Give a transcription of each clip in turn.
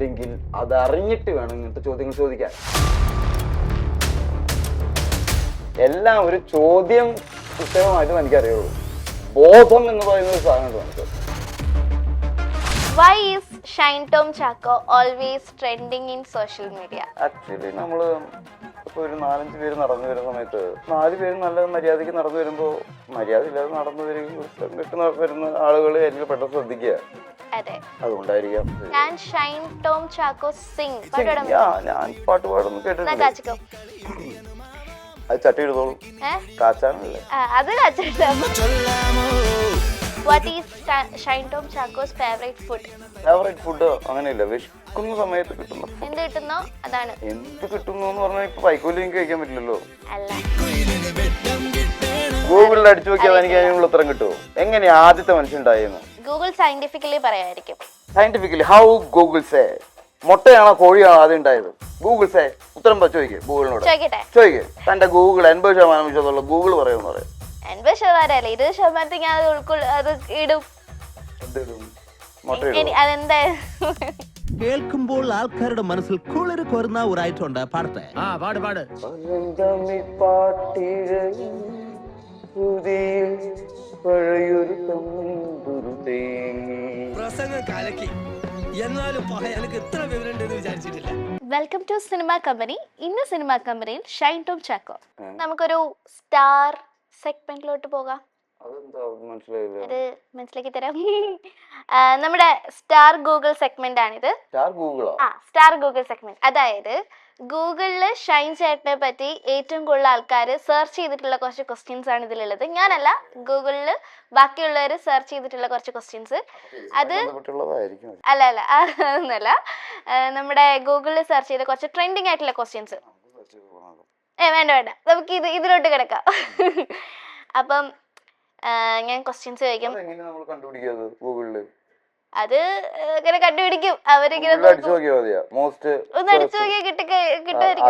ഇല്ലെങ്കിൽ അത് അറിഞ്ഞിട്ട് വേണം ഇങ്ങനത്തെ ചോദ്യങ്ങൾ ചോദിക്കാൻ. എല്ലാം ഒരു ചോദ്യം പുസ്തകമായിട്ട് എനിക്കറിയുള്ളൂ. ബോധം എന്ന് പറയുന്ന ഒരു സാധനമുണ്ട് നമുക്ക്. Why is Shine Tom Chacko always trending in social media actually നമ്മൾ ഇപ്പോൾ ഒരു നാലഞ്ച് പേര് നടന്നു വരുന്ന സമയത്ത് നാല് പേര് നല്ല മര്യാദയ്ക്ക് നടന്നു വരുമ്പോൾ മര്യാദ ഇല്ലാതെ നടന്നു വരും കിട്ട് വരുന്ന ആളുകൾ എന്നെ പെട്ടെന്ന് ശ്രദ്ധിക്കുക. അതെ. അതുകൊണ്ടായിരിക്കാം. ഞാൻ ഷൈൻ ടോം ചാക്കോ സിംഗ്. ഞാൻ പാട്ട് പാടുന്നു കേട്ടിട്ടുണ്ട് അത് ചട്ടി എടുത്തോളൂ അത് what is Shine Tom Chacko's favourite food favourite food അങ്ങനെയില്ല. വിശക്കുന്ന സമയത്ത് കിട്ടുന്ന. എന്ത് കിട്ടുന്നോ? അതാണ്. എന്ത് കിട്ടുന്നു എന്ന് പറഞ്ഞാൽ ഇപ്പൊ കഴിക്കാൻ പറ്റില്ലല്ലോ. അല്ല. ഗൂഗിളിൽ അടിച്ചു നോക്കിയാൽ എനിക്ക് അതിനുള്ള ഉത്തരം കിട്ടുമോ? എങ്ങനെയാ ആദ്യത്തെ മനുഷ്യൻ ഉണ്ടായെന്ന്? ഗൂഗിൾ സയന്റിഫിക്കലി പറയായിരിക്കും. സയന്റിഫിക്കലി ഹൗ ഗൂഗിൾ സേ മുട്ടയാണോ കോഴിയാണോ ആദ്യം ഉണ്ടായത്? ഗൂഗിൾ സേ ഉത്തരം ചോദിക്കേ ഗൂഗിളിനോട് ചോദിക്കട്ടെ. ചോദിക്കേ. തന്റെ ഗൂഗിൾ എൺപത് ശതമാനം വിശ്വാസമുള്ള ഗൂഗിൾ പറയുന്നു പറയും. എൺപത് ശതമാനം അല്ല ഇരുപത് ശതമാനത്തിൽ ഞാൻ അത് ഉൾക്കൊള്ള അത് ഇടും. എനി- അതെന്താ? കേൾക്കുമ്പോൾ ആൾക്കാരുടെ മനസ്സിൽ കുളിര് കൊരുന്ന ഒരു ഐറ്റം ഉണ്ട് പാടത്തെ? ആ പാട് പാട്. പഴയൊരു തമ്പുരു തേങ്ങി പ്രസംഗം കലക്കി. എന്നാലും എനിക്ക് ഇത്ര വിവരം ഉണ്ടെന്ന് വിചാരിച്ചിട്ടില്ല. വെൽക്കം ടു സിനിമ കമ്പനി ഇന്ന് സിനിമ കമ്പനിയിൽ ഷൈൻ ടോം ചാക്കോ. നമുക്കൊരു സ്റ്റാർ സെഗ്മെന്റിലോട്ട് പോകാം. അത് മനസ്സിലാക്കി തരാം. നമ്മുടെ സ്റ്റാർ ഗൂഗിൾ സെഗ്മെന്റ് ആണിത്. ആ സ്റ്റാർ ഗൂഗിൾ സെഗ്മെന്റ്. അതായത് ഗൂഗിളിൽ ഷൈൻ ചേട്ടനെ പറ്റി ഏറ്റവും കൂടുതൽ ആൾക്കാർ സെർച്ച് ചെയ്തിട്ടുള്ള കുറച്ച് ക്വസ്റ്റ്യൻസ് ആണ് ഇതിലുള്ളത്. ഞാനല്ല ഗൂഗിളിൽ ബാക്കിയുള്ളവർ സെർച്ച് ചെയ്തിട്ടുള്ള കുറച്ച് ക്വസ്റ്റ്യൻസ് അത് അല്ല അല്ല അതൊന്നുമല്ല ആ, നമ്മുടെ ഗൂഗിളിൽ സെർച്ച് ചെയ്ത കുറച്ച് ട്രെൻഡിങ് ആയിട്ടുള്ള ക്വസ്റ്റ്യൻസ് ഏ വേണ്ട വേണ്ട. നമുക്ക് ഇത് ഇതിലോട്ട് കിടക്കാം. അപ്പം ഞാൻ ക്വസ്റ്റ്യൻസ് ചോദിക്കും. അത് ഇങ്ങനെ കണ്ടുപിടിക്കും. അവരിങ്ങനെ ഒന്ന് അടിച്ചു നോക്കിയാൽ കിട്ടുമായിരിക്കും.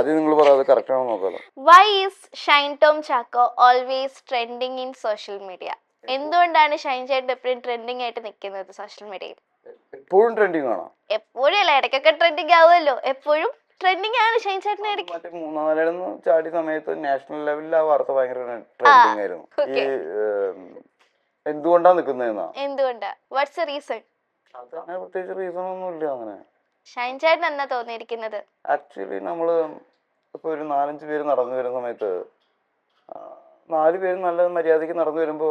Why is Shine Tom Chacko always trending in social media എന്തുകൊണ്ടാണ് ഷൈൻ ചേട്ടൻ എപ്പോഴും ട്രെൻഡിങ് ആയിട്ട് നിൽക്കുന്നത് സോഷ്യൽ മീഡിയയിൽ എപ്പോഴും ട്രെൻഡിങ് ആണോ? എപ്പോഴും അല്ല ഇടയ്ക്കൊക്കെ ട്രെൻഡിങ് ആവുമല്ലോ. എപ്പോഴും ട്രെൻഡിങ് ആണ് ഷൈൻ ചേട്ടനെ മറ്റേ മൂന്നാം ചാടിയ സമയത്ത് നാഷണൽ ലെവലിൽ ആ വാർത്ത ഭയങ്കര ട്രെൻഡിങ് ആയിരുന്നു. ഈ എന്തുകൊണ്ടാ നിക്കുന്നതെന്നാ എന്തുകൊണ്ടാ? വാട്ട്സ് റീസൺ അത് അങ്ങനെ പ്രത്യേകിച്ച് റീസൺ ഒന്നും ഇല്ല അങ്ങനെ. ഷൈൻ ചേട്ടൻ എന്നാ തോന്നിയിരിക്കുന്നത്? ആക്ച്വലി നമ്മൾ ഇപ്പൊ ഒരു നാലഞ്ച് പേര് നടന്നു വരുന്ന സമയത്ത് നാല് പേര് നല്ല മര്യാദയ്ക്ക് നടന്നു വരുമ്പോ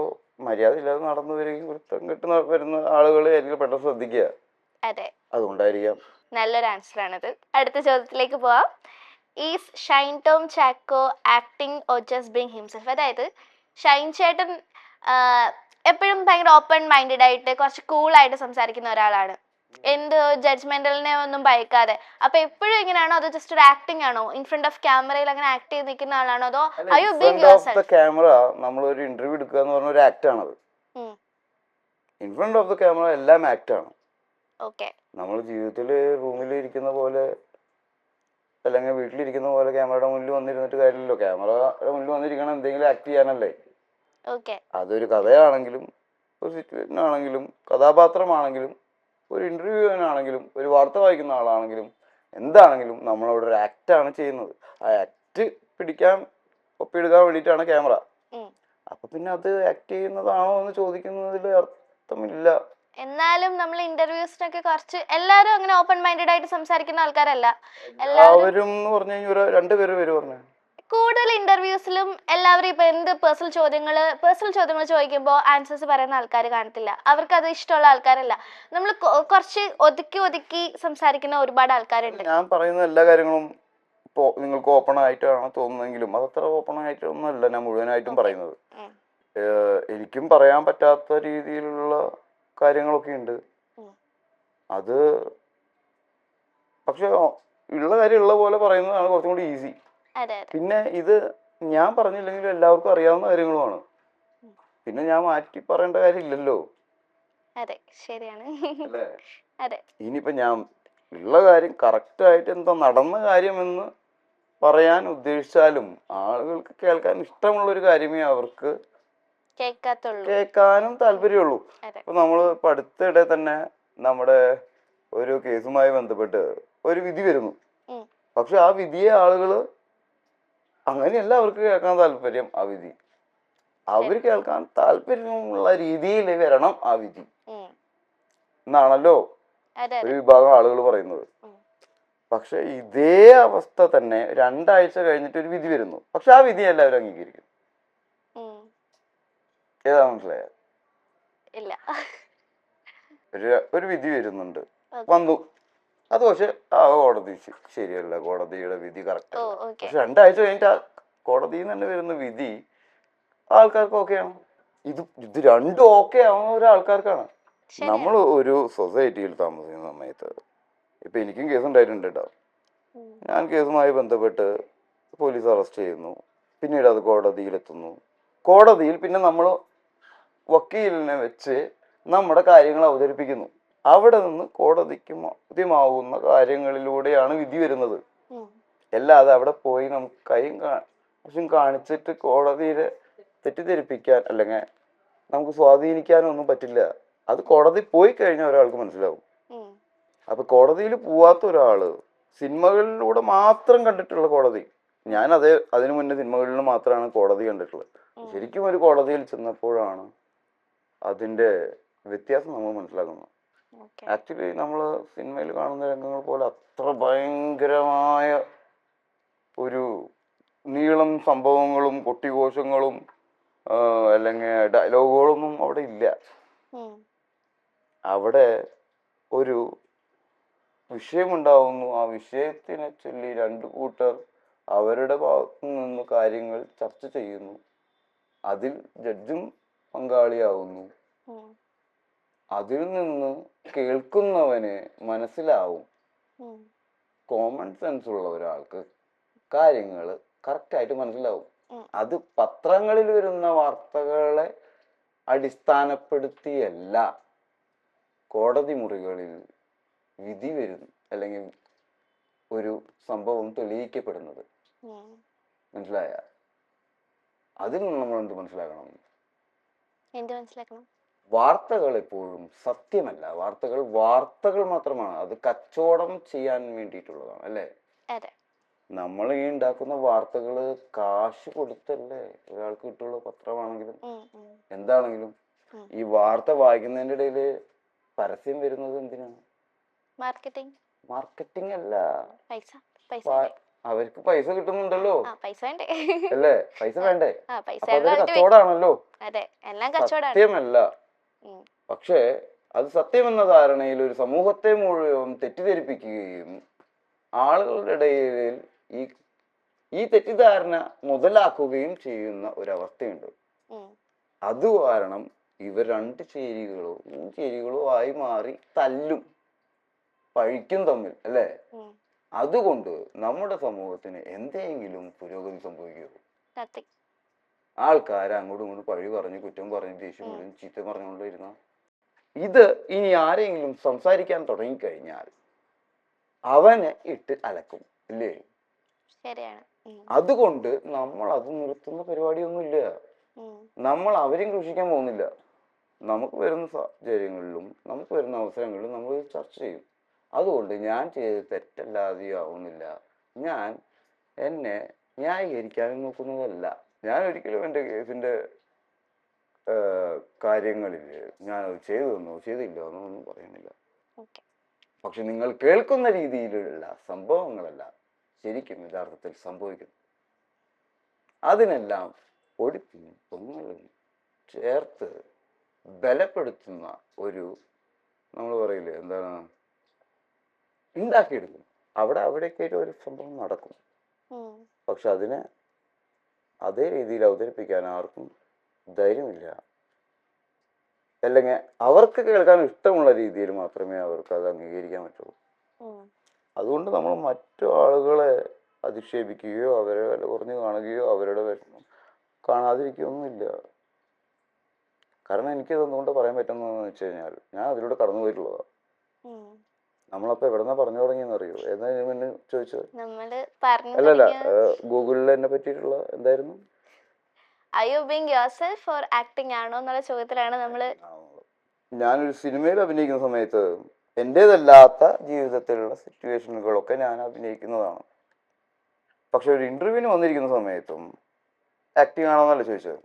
മര്യാദ ഇല്ലാതെ നടന്നു വരികയും വൃത്തം കെട്ട് വരുന്ന ആളുകൾ ആയിരിക്കും പെട്ടെന്ന് ശ്രദ്ധിക്കുക. അതെ. അതുകൊണ്ടായിരിക്കാം. നല്ലൊരു ആൻസർ ആണത്. അടുത്ത ചോദ്യത്തിലേക്ക് പോവാം. Is Shine Tom Chacko acting or just being himself അതായത് ഷൈൻ ചേട്ടൻ എപ്പോഴും ഭയങ്കര ഓപ്പൺ മൈൻഡഡ് ആയിട്ട് കുറച്ച് കൂളായിട്ട് സംസാരിക്കുന്ന ഒരാളാണ്. എന്ത് ജഡ്ജ്മെന്റലിനെ ഒന്നും ഭയക്കാതെ. അപ്പൊ എപ്പോഴും എങ്ങനെയാണോ അതോ ജസ്റ്റ് ഒരു ആക്ടിങ് ആണോ? ഇൻ ഫ്രണ്ട് ഓഫ് ക്യാമറയിൽ അങ്ങനെ ആക്ട് ചെയ്ത് നിൽക്കുന്ന ആളാണോ? അതോ അയ്യോ യുവർ ക്യാമറ നമ്മൾ ഒരു ഇന്റർവ്യൂ എടുക്കുക എന്ന് പറഞ്ഞ ഒരു ആക്ട് ആണത്. In front of the camera എല്ലാം ആക്ട് ആണ്. നമ്മൾ ജീവിതത്തിൽ റൂമിൽ ഇരിക്കുന്ന പോലെ അല്ലെങ്കിൽ വീട്ടിലിരിക്കുന്ന പോലെ ക്യാമറയുടെ മുന്നിൽ വന്നിരുന്നിട്ട് കാര്യമില്ലല്ലോ. ക്യാമറയുടെ മുന്നിൽ വന്നിരിക്കണം എന്തെങ്കിലും ആക്ട് ചെയ്യാനല്ലേ? അതൊരു കഥയാണെങ്കിലും ഒരു സിറ്റുവേഷൻ ആണെങ്കിലും കഥാപാത്രമാണെങ്കിലും ഒരു ഇന്റർവ്യൂവിനാണെങ്കിലും ഒരു വാർത്ത വായിക്കുന്ന ആളാണെങ്കിലും എന്താണെങ്കിലും നമ്മളവിടെ ഒരു ആക്റ്റാണ് ചെയ്യുന്നത്. ആ ആക്ട് പിടിക്കാൻ ഒപ്പിയെടുക്കാൻ വേണ്ടിയിട്ടാണ് ക്യാമറ. അപ്പൊ പിന്നെ അത് ആക്ട് ചെയ്യുന്നതാണോ എന്ന് ചോദിക്കുന്നതിൽ അർത്ഥമില്ല. എന്നാലും നമ്മൾ ഇന്റർവ്യൂസിനൊക്കെ കുറച്ച് എല്ലാരും അങ്ങനെ ഓപ്പൺ മൈൻഡഡ് ആയിട്ട് സംസാരിക്കുന്ന ആൾക്കാരല്ല. എല്ലാവരും പറഞ്ഞു രണ്ടുപേര് കൂടുതൽ ഇന്റർവ്യൂസിലും എല്ലാവരും ഇപ്പൊ എന്ത് പേഴ്സണൽ ചോദ്യങ്ങൾ പേഴ്സണൽ ചോദ്യങ്ങൾ ചോദിക്കുമ്പോൾ ആൻസേഴ്സ് പറയുന്ന ആൾക്കാർ കാണത്തില്ല. അവർക്ക് അത് ഇഷ്ടമുള്ള ആൾക്കാരല്ല. നമ്മൾ കുറച്ച് ഒതുക്കി ഒതുക്കി സംസാരിക്കുന്ന ഒരുപാട് ആൾക്കാരുണ്ട്. ഞാൻ പറയുന്ന എല്ലാ കാര്യങ്ങളും ഇപ്പോൾ നിങ്ങൾക്ക് ഓപ്പൺ ആയിട്ടാണ് തോന്നുന്നെങ്കിലും അതത്ര ഓപ്പൺ ആയിട്ടൊന്നുമല്ല ഞാൻ മുഴുവനായിട്ടും പറയുന്നത്. എനിക്കും പറയാൻ പറ്റാത്ത രീതിയിലുള്ള കാര്യങ്ങളൊക്കെ ഉണ്ട്. അത് പക്ഷെ ഉള്ള കാര്യം ഉള്ള പോലെ പറയുന്നതാണ് കുറച്ചും കൂടി ഈസി പിന്നെ ഇത് ഞാൻ പറഞ്ഞില്ലെങ്കിൽ എല്ലാവർക്കും അറിയാവുന്ന കാര്യങ്ങളുമാണ്. പിന്നെ ഞാൻ മാറ്റി പറയേണ്ട കാര്യമില്ലല്ലോ. അതെ ശരിയാണ്. അതെ. ഇനിയിപ്പോ ഞാൻ ഉള്ള കാര്യം കറക്റ്റ് ആയിട്ട് എന്താ നടന്ന കാര്യമെന്ന് പറയാൻ ഉദ്ദേശിച്ചാലും ആളുകൾക്ക് കേൾക്കാൻ ഇഷ്ടമുള്ള ഒരു കാര്യമേ അവർക്ക് കേൾക്കാനും താല്പര്യമുള്ളൂ. അപ്പൊ നമ്മൾ ഇപ്പൊ അടുത്തിടെ തന്നെ നമ്മുടെ ഒരു കേസുമായി ബന്ധപ്പെട്ട് ഒരു വിധി വരുന്നു. പക്ഷെ ആ വിധിയെ ആളുകൾ അങ്ങനെയല്ല അവർക്ക് കേൾക്കാൻ താല്പര്യം ആ വിധി. അവർ കേൾക്കാൻ താല്പര്യമുള്ള രീതിയിൽ വരണം ആ വിധി. എന്നാണല്ലോ ഒരു വിഭാഗം ആളുകൾ പറയുന്നത്. പക്ഷെ ഇതേ അവസ്ഥ തന്നെ രണ്ടാഴ്ച കഴിഞ്ഞിട്ട് ഒരു വിധി വരുന്നു. പക്ഷെ ആ വിധി എല്ലാവരും അംഗീകരിക്കും. ഏതാ മനസ്സിലായ ഇല്ല. ഒരു ഒരു വിധി വരുന്നുണ്ട്. വന്നു. അത് പക്ഷെ ആ കോടതി ശരിയല്ല. കോടതിയുടെ വിധി കറക്റ്റ് ഓ പക്ഷെ രണ്ടാഴ്ച കഴിഞ്ഞിട്ട് ആ കോടതിയിൽ നിന്ന് തന്നെ വരുന്ന വിധി ആൾക്കാർക്ക് ഓക്കെയാണ് ഇത് ഇത് രണ്ടും ഓക്കെ ആവുന്ന ഒരാൾക്കാർക്കാണ്. നമ്മൾ ഒരു സൊസൈറ്റിയിൽ താമസിക്കുന്ന സമയത്ത് ഇപ്പൊ എനിക്കും കേസ് ഉണ്ടായിട്ടുണ്ട് കേട്ടോ ഞാൻ കേസുമായി ബന്ധപ്പെട്ട് പോലീസ് അറസ്റ്റ് ചെയ്യുന്നു. പിന്നീട് അത് കോടതിയിലെത്തുന്നു. കോടതിയിൽ പിന്നെ നമ്മൾ വക്കീലിനെ വെച്ച് നമ്മുടെ കാര്യങ്ങൾ അവതരിപ്പിക്കുന്നു. അവിടെ നിന്ന് കോടതിക്ക് മാധ്യമാവുന്ന കാര്യങ്ങളിലൂടെയാണ് വിധി വരുന്നത്. അല്ലാതെ അവിടെ പോയി നമുക്ക് കൈയും കാശും കാണിച്ചിട്ട് കോടതിയെ തെറ്റിദ്ധരിപ്പിക്കാൻ അല്ലെങ്കിൽ നമുക്ക് സ്വാധീനിക്കാനൊന്നും പറ്റില്ല. അത് കോടതി പോയി കഴിഞ്ഞാൽ ഒരാൾക്ക് മനസ്സിലാവും. അപ്പൊ കോടതിയിൽ പോവാത്ത ഒരാൾ സിനിമകളിലൂടെ മാത്രം കണ്ടിട്ടുള്ള കോടതി. ഞാൻ അതേ അതിനു മുന്നേ സിനിമകളിൽ മാത്രമാണ് കോടതി കണ്ടിട്ടുള്ളത്. ശരിക്കും ഒരു കോടതിയിൽ ചെന്നപ്പോഴാണ് അതിന്റെ വ്യത്യാസം നമ്മൾ മനസ്സിലാക്കുന്നു. ആക്ച്വലി നമ്മൾ സിനിമയിൽ കാണുന്ന രംഗങ്ങൾ പോലെ അത്ര ഭയങ്കരമായ ഒരു നീളം സംഭവങ്ങളും കൊട്ടിഘോഷങ്ങളും അല്ലെങ്കിൽ ഡയലോഗുകളൊന്നും അവിടെ ഇല്ല. അവിടെ ഒരു വിഷയമുണ്ടാവുന്നു. ആ വിഷയത്തിനെ ചൊല്ലി രണ്ടു കൂട്ടർ അവരുടെ ഭാഗത്തു നിന്ന് കാര്യങ്ങൾ ചർച്ച ചെയ്യുന്നു. അതിൽ ജഡ്ജും പങ്കാളിയാവുന്നു. അതിൽ നിന്ന് കേൾക്കുന്നവന് മനസ്സിലാവും. കോമൺ സെൻസ് ഉള്ള ഒരാൾക്ക് കാര്യങ്ങൾ കറക്റ്റായിട്ട് മനസ്സിലാവും. അത് പത്രങ്ങളിൽ വരുന്ന വാർത്തകളെ അടിസ്ഥാനപ്പെടുത്തിയല്ല കോടതി മുറികളിൽ വിധി വരുന്നു അല്ലെങ്കിൽ ഒരു സംഭവം തെളിയിക്കപ്പെടുന്നത്. മനസ്സിലായ? അതിൽ നിന്ന് നമ്മൾ എന്ത് മനസ്സിലാക്കണം എന്ത് മനസ്സിലാക്കണം? വാർത്തകൾ എപ്പോഴും സത്യമല്ല. വാർത്തകൾ വാർത്തകൾ മാത്രമാണ്. അത് കച്ചവടം ചെയ്യാൻ വേണ്ടിയിട്ടുള്ളതാണ് അല്ലേ? അതെ. നമ്മൾ ഈ ഉണ്ടാക്കുന്ന വാർത്തകൾ കാശ് കൊടുത്തല്ലേ ഒരാൾക്ക് കിട്ടുള്ള പത്രമാണെങ്കിലും. എന്താണെങ്കിലും. ഈ വാർത്ത വായിക്കുന്നതിന്റെ ഇടയിൽ പരസ്യം വരുന്നത് എന്തിനാണ്? മാർക്കറ്റിംഗ്. മാർക്കറ്റിംഗ് അല്ല. പൈസ പൈസ? അവർക്ക് പൈസ കിട്ടുന്നുണ്ടല്ലോ. പൈസ വേണ്ടേ? അല്ലേ? പൈസ വേണ്ടേ? കച്ചവടമാണല്ലോ അതെ എല്ലാം സത്യമല്ല. പക്ഷേ അത് സത്യമെന്ന ധാരണയിൽ ഒരു സമൂഹത്തെ മുഴുവൻ തെറ്റിദ്ധരിപ്പിക്കുകയും ആളുകളുടെ ഇടയിൽ ഈ ഈ തെറ്റിദ്ധാരണ മുതലാക്കുകയും ചെയ്യുന്ന ഒരവസ്ഥയുണ്ട്. അവസ്ഥയുണ്ട് അത് കാരണം ഇവർ രണ്ട് ചേരികളോ ചേരികളോ ആയി മാറി തല്ലും പഴിക്കും തമ്മിൽ അല്ലേ. അതുകൊണ്ട് നമ്മുടെ സമൂഹത്തിന് എന്തെങ്കിലും പുരോഗതി സംഭവിക്കുമോ. ആൾക്കാർ അങ്ങോട്ടും ഇങ്ങോട്ടും പഴി പറഞ്ഞ് കുറ്റം പറഞ്ഞ് ദേഷ്യം പറഞ്ഞു ചീത്ത പറഞ്ഞുകൊണ്ടിരുന്ന ഇത് ഇനി ആരെങ്കിലും സംസാരിക്കാൻ തുടങ്ങിക്കഴിഞ്ഞാൽ അവനെ ഇട്ട് അലക്കും ഇല്ലേ? അതുകൊണ്ട് നമ്മൾ അത് നിർത്തുന്ന പരിപാടിയൊന്നുമില്ല. നമ്മൾ അവരെയും കൃഷിക്കാൻ പോകുന്നില്ല. നമുക്ക് വരുന്ന സാഹചര്യങ്ങളിലും നമുക്ക് വരുന്ന അവസരങ്ങളിലും നമ്മൾ ചർച്ച ചെയ്യും. അതുകൊണ്ട് ഞാൻ ചെയ്തത് തെറ്റല്ലാതെയോ ആവുന്നില്ല. ഞാൻ എന്നെ ന്യായീകരിക്കാനും നോക്കുന്നതല്ല. ഞാൻ ഒരിക്കലും എന്റെ കേസിന്റെ കാര്യങ്ങളിൽ ഞാനത് ചെയ്തു തന്നോ ചെയ്തില്ല എന്നോ ഒന്നും പറയുന്നില്ല. പക്ഷെ നിങ്ങൾ കേൾക്കുന്ന രീതിയിലുള്ള സംഭവങ്ങളല്ല ശരിക്കും യഥാർത്ഥത്തിൽ സംഭവിക്കുന്നു അതിനെല്ലാം ഒടുക്കും പൊങ്ങലും ചേർത്ത് ബലപ്പെടുത്തുന്ന ഒരു നമ്മൾ പറയില്ലേ എന്താണ്? ഉണ്ടാക്കിയെടുക്കും. അവിടെ അവിടേക്കായിട്ട് ഒരു സംഭവം നടക്കും. പക്ഷെ അതിനെ അതേ രീതിയിൽ അവതരിപ്പിക്കാൻ ആർക്കും ധൈര്യമില്ല. അല്ലെങ്കിൽ അവർക്ക് കേൾക്കാൻ ഇഷ്ടമുള്ള രീതിയിൽ മാത്രമേ അവർക്ക് അത് അംഗീകരിക്കാൻ പറ്റുള്ളൂ. അതുകൊണ്ട് നമ്മൾ മറ്റു ആളുകളെ അധിക്ഷേപിക്കുകയോ അവരെ വില കുറഞ്ഞു കാണുകയോ അവരുടെ വിഷമം കാണാതിരിക്കുകയൊന്നുമില്ല. കാരണം എനിക്കത് എന്തുകൊണ്ട് പറയാൻ പറ്റുന്നതെന്ന് വെച്ച് കഴിഞ്ഞാൽ ഞാൻ അതിലൂടെ കടന്നു പോയിട്ടുള്ളതാണ് ഉം. നമ്മളപ്പോൾ എവിടെന്നാ പറഞ്ഞു തുടങ്ങിയെന്ന് അറിയോ ഏതാ ഞാൻ മുന്നേ ചോദിച്ചത്? നമ്മൾ പറഞ്ഞു അല്ലല്ല ഗൂഗിളിൽ എന്നെ പറ്റിയിട്ടുള്ള എന്തായിരുന്നു? I you being yourself or acting ആണോ എന്നുള്ള ചോദ്യത്തിലാണ് നമ്മൾ ഞാനൊരു സിനിമയിൽ അഭിനയിക്കുന്ന സമയത്ത് എന്റേതല്ലാത്ത ജീവിതത്തിലുള്ള സിറ്റുവേഷനുകളൊക്കെ ഞാൻ അഭിനയിക്കുന്നതാണ്. പക്ഷെ ഒരു ഇന്റർവ്യൂവിന് വന്നിരിക്കുന്ന സമയത്തും ആക്ടിങ് ആണോന്നല്ല ചോദിച്ചത്.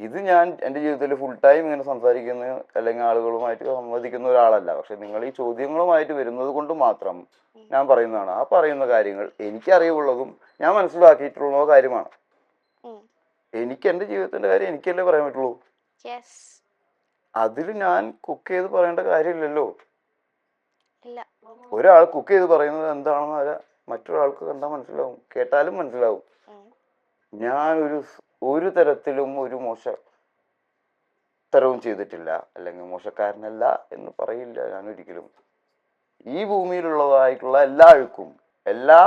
ഇത് ഞാൻ എന്റെ ജീവിതത്തിൽ ഫുൾ ടൈം ഇങ്ങനെ സംസാരിക്കുന്ന അല്ലെങ്കിൽ ആളുകളുമായിട്ട് സംവദിക്കുന്ന ഒരാളല്ല. പക്ഷെ നിങ്ങൾ ഈ ചോദ്യങ്ങളുമായിട്ട് വരുന്നത് കൊണ്ട് മാത്രം ഞാൻ പറയുന്നതാണ്. ആ പറയുന്ന കാര്യങ്ങൾ എനിക്കറിവുള്ളതും ഞാൻ മനസ്സിലാക്കിയിട്ടുള്ള കാര്യമാണ്. എനിക്ക് എന്റെ ജീവിതത്തിന്റെ കാര്യം എനിക്കല്ലേ പറയാൻ പറ്റുള്ളൂ? അതിൽ ഞാൻ കുക്ക് ചെയ്ത് പറയേണ്ട കാര്യമില്ലല്ലോ. ഒരാൾ കുക്ക് ചെയ്ത് പറയുന്നത് എന്താണെന്ന് മറ്റൊരാൾക്ക് കണ്ടാൽ മനസ്സിലാവും. കേട്ടാലും മനസ്സിലാവും. ഉം. ഒരു തരത്തിലും ഒരു മോശ തരവും ചെയ്തിട്ടില്ല അല്ലെങ്കിൽ മോശക്കാരനല്ല എന്ന് പറയില്ല ഞാൻ ഒരിക്കലും ഈ ഭൂമിയിലുള്ളതായിട്ടുള്ള എല്ലാ അഴുക്കും എല്ലാ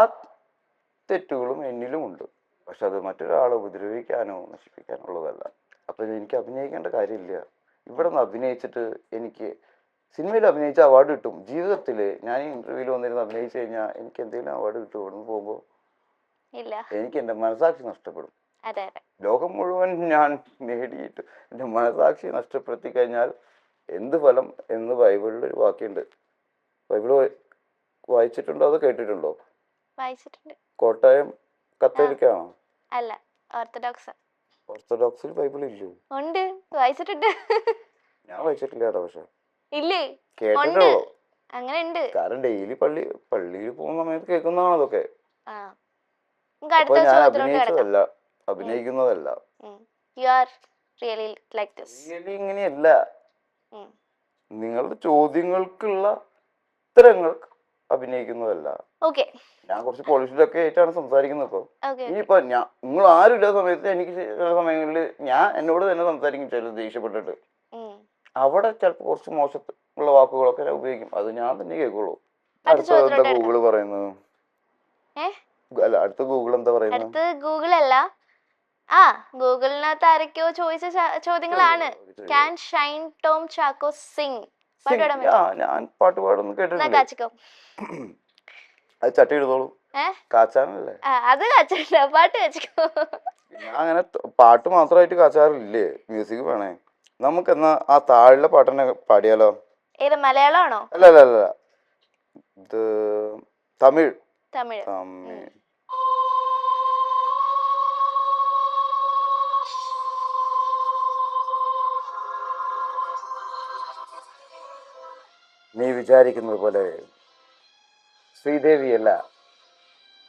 തെറ്റുകളും എന്നിലുമുണ്ട്. പക്ഷെ അത് മറ്റൊരാളെ ഉപദ്രവിക്കാനോ നശിപ്പിക്കാനോ ഉള്ളതല്ല അപ്പം എനിക്ക് അഭിനയിക്കേണ്ട കാര്യമില്ല. ഇവിടെ നിന്ന് അഭിനയിച്ചിട്ട് എനിക്ക് സിനിമയിൽ അഭിനയിച്ച അവാർഡ് കിട്ടും. ജീവിതത്തിൽ ഞാൻ ഇന്റർവ്യൂവിൽ വന്നിരുന്ന് അഭിനയിച്ചു കഴിഞ്ഞാൽ എനിക്ക് എന്തെങ്കിലും അവാർഡ് കിട്ടും. ഇവിടെ നിന്ന് പോകുമ്പോൾ എനിക്ക് എന്റെ മനസാക്ഷി നഷ്ടപ്പെടും. ലോകം മുഴുവൻ ഞാൻ നേടിയിട്ട് എന്റെ മനസാക്ഷി നഷ്ടപ്പെടുത്തി കഴിഞ്ഞാൽ എന്ത് ഫലം എന്ന് ബൈബിളിൽ ഒരു വാക്യമുണ്ട്. ബൈബിൾ വായിച്ചിട്ടുണ്ടോ അതോ കേട്ടിട്ടുണ്ടോ? വായിച്ചിട്ടുണ്ട്. കോട്ടയം കത്തോലിക്കാണോ? അല്ല ഓർത്തഡോക്സ്. ഓർത്തഡോക്സിൽ ബൈബിൾ ഇല്ലേ ഉണ്ട് വായിച്ചിട്ടുണ്ട്. ഞാൻ വായിച്ചിട്ടില്ല കേട്ടോ പക്ഷെ. ഇല്ലേ? കേട്ടിട്ടുള്ളൂ അങ്ങനെ ഉണ്ട്. കാരണം ഡെയിലി പള്ളി പള്ളിയിൽ പോകുന്ന സമയത്ത് കേൾക്കുന്നതാണോ അതൊക്കെ ഞാൻ അഭിനയിച്ചതല്ല. അഭിനയിക്കുന്നതല്ല. You are really like this ഇങ്ങനെയല്ല. നിങ്ങളുടെ ചോദ്യങ്ങൾക്കുള്ള ഉത്തരങ്ങൾ അഭിനയിക്കുന്നതല്ല. ഓക്കെ ഞാൻ കുറച്ച് പോളിഷിലൊക്കെ ആയിട്ടാണ് സംസാരിക്കുന്നത് ഇപ്പൊ. ഇനിയിപ്പോ ഞാൻ നിങ്ങൾ ആരും ഇല്ലാത്ത സമയത്ത് എനിക്ക് ചില സമയങ്ങളിൽ ഞാൻ എന്നോട് തന്നെ സംസാരിക്കും ചില ദേഷ്യപ്പെട്ടിട്ട്. അവിടെ ചിലപ്പോൾ കുറച്ച് മോശമുള്ള വാക്കുകളൊക്കെ ഞാൻ ഉപയോഗിക്കും. അത് ഞാൻ തന്നെ കേൾക്കുള്ളൂ. അടുത്ത എന്താ ഗൂഗിൾ പറയുന്നത്? അല്ല അടുത്ത ഗൂഗിൾ എന്താ പറയുന്നത്? അടുത്ത ഗൂഗിൾ അല്ല. ആ ഗൂഗിളിനകത്ത് ആരൊക്കെയോ ചോദിച്ച ചോദ്യങ്ങളാണ്. ക്യാൻ ഷൈൻ ടോം ചാക്കോ സിംഗ് ഞാൻ പാട്ട് പാടൊന്നും കേട്ടിട്ടില്ല അത് ചട്ടി എടുത്തോളൂ കാച്ചാനല്ലേ? അത് കാച്ചില്ല പാട്ട് കാച്ചിക്കോ. അങ്ങനെ പാട്ട് മാത്രമായിട്ട് കാച്ചാറില്ലേ? മ്യൂസിക് വേണേ. നമുക്ക് എന്നാ ആ താഴെ പാട്ട് തന്നെ പാടിയാലോ? ഏത് മലയാളമാണോ? അല്ല അല്ല അല്ല ഇത് തമിഴ്. തമിഴ്. തമിഴ്. നീ വിചാരിക്കുന്നത് പോലെ ശ്രീദേവിയല്ല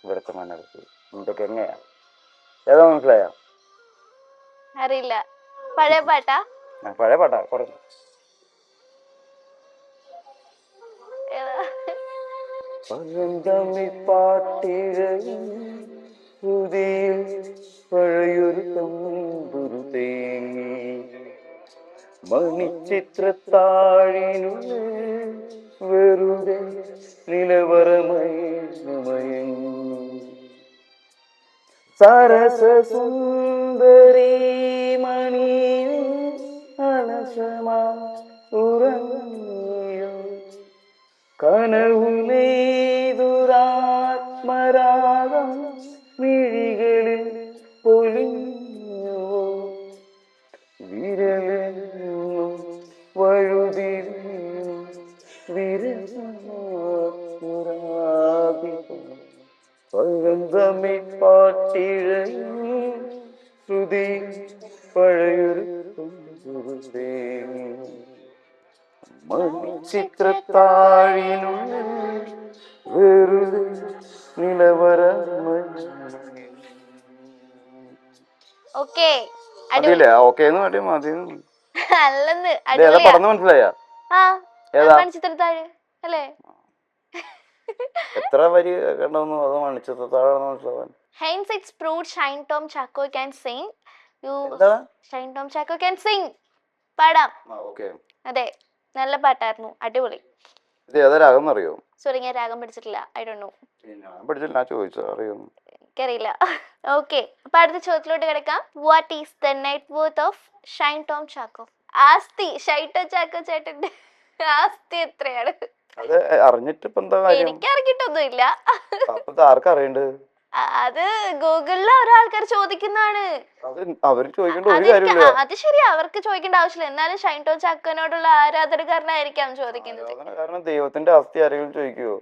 ഇവിടുത്തെ മണ്ണടുത്ത് നിന്റെ എങ്ങനെയാ? ഏതാ മനസ്സിലായോ? അറിയില്ല. പഴയ പാട്ടാ? പഴയ പാട്ടാ കുറച്ച് ഏതാ? പഴഞ്ചമിപ്പാട്ടിഴയും ഹൃതിയിൽ പഴയൊരു തമ്പുരു തേങ്ങി. മണിച്ചിത്രത്താഴിനുള്ളിൽ വെറുതെ നിലവറമയങ്ങി സരസസുന്ദരീ മണി അലസമാ ഉറങ്ങിയോ? കനവുനെയ്തുരാത്മരാഗം ശ്രുതി പഴയൊരു തുമ്പുരുതേ. മണിച്ചിത്രത്താഴിനുള്ളിൽ വെറുതെ നിലവര ഓക്കേ അടിപൊളി. അതില്ലേ ഓക്കെ എന്ന് മതി മതി. അല്ലെന്ന് ഏതാ പടന്ന് മനസ്സിലായ? മണിച്ചിത്രത്താഴ് അല്ലേ? എത്ര വരി കണ്ടെന്നു അത് മണിച്ചിത്രത്താഴാണെന്ന് മനസ്സിലാവാൻ. Hence, it's proved Shine Tom Chaco can sing. You Shine Tom Chaco can sing. പാടാം. അതെ നല്ല പാട്ടായിരുന്നു. അടിപൊളി. ഇത് ഏതാ രാഗം എന്നറിയോ? സോറി രാഗം പഠിച്ചിട്ടില്ല. ഐ ഡോ നോ പഠിച്ചില്ല അറിയോ? എനിക്കറിയില്ല. ഓക്കെ അപ്പൊ അടുത്ത ചോദ്യത്തിലോട്ട് കിടക്കാം. What is the net worth of Shine Tom Chacko ആസ്തി ഷൈൻ ടോം ചാക്കോ ചേട്ടന്റെ ആസ്തി എത്രയാണ്? അത് അറിഞ്ഞിട്ട് എനിക്ക് അറിഞ്ഞിട്ടൊന്നും ഇല്ല അറിയണ്ട് അത് ഗൂഗിളിൽ ഓരോ ആൾക്കാർ ചോദിക്കുന്നതാണ്. അത് അവർ ചോദിക്കേണ്ട ഒരു കാര്യമില്ല. അത് ശരിയാ. അവർക്ക് ചോദിക്കേണ്ട ആവശ്യമില്ല. എന്നാലും ഷൈൻ ടോ ചക്കനോടുള്ള ആരാധന കാരണമായിരിക്കാം ചോദിക്കുന്നത് കാരണം ദൈവത്തിന്റെ ആസ്തി ആരെങ്കിലും ചോദിക്കുവോ?